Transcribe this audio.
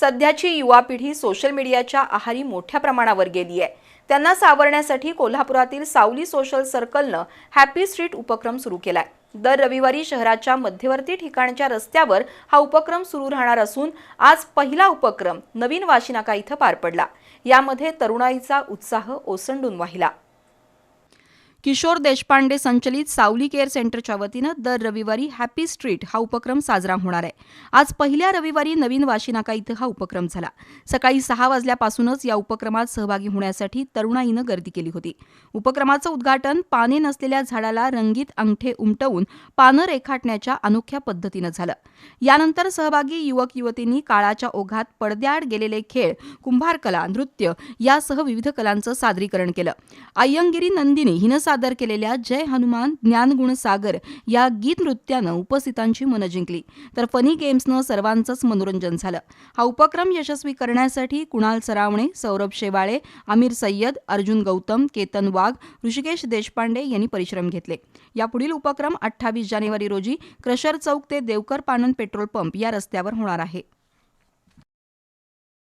सध्याची युवा पिढी सोशल मीडियाच्या आहारी मोठ्या प्रमाणावर गेली आहे. त्यांना सावरण्यासाठी कोल्हापुरातील सावली सोशल सर्कलनं हॅपी स्ट्रीट उपक्रम सुरू केलाय. दर रविवारी शहराच्या मध्यवर्ती ठिकाणच्या रस्त्यावर हा उपक्रम सुरू राहणार असून आज पहिला उपक्रम नवीन वाशिनाका इथं पार पडला. यामध्ये तरुणाईचा उत्साह ओसंडून वाहिला. किशोर देशपांडे संचलित सावली केअर सेंटरच्या वतीनं दर रविवारी हॅपी स्ट्रीट हा उपक्रम साजरा होणार आहे. आज पहिल्या रविवारी नवीन वाशिनाका इथं हा उपक्रम झाला. सकाळी सहा वाजल्यापासूनच या उपक्रमात सहभागी होण्यासाठी तरुणाईनं गर्दी केली होती. उपक्रमाचं उद्घाटन पाने नसलेल्या झाडाला रंगीत अंगठे उमटवून पानं रेखाटण्याच्या अनोख्या पद्धतीनं झालं. यानंतर सहभागी युवक युवतींनी काळाच्या ओघात पडद्याआड गेलेले खेळ कुंभारकला नृत्य यासह विविध कलांचं सादरीकरण केलं. अय्यंगिरी नंदिनी हिनं सादर केलेल्या जय हनुमान ज्ञानगुण सागर या गीत नृत्यानं उपस्थितांची मनं जिंकली. तर फनी गेम्सनं सर्वांचंच मनोरंजन झालं. हा उपक्रम यशस्वी करण्यासाठी कुणाल सरावणे सौरभ शेवाळे आमिर सय्यद अर्जुन गौतम केतन वाघ ऋषिकेश देशपांडे यांनी परिश्रम घेतले. यापुढील उपक्रम अठ्ठावीस जानेवारी रोजी क्रशर चौक ते देवकर पानन पेट्रोल पंप या रस्त्यावर होणार आहे.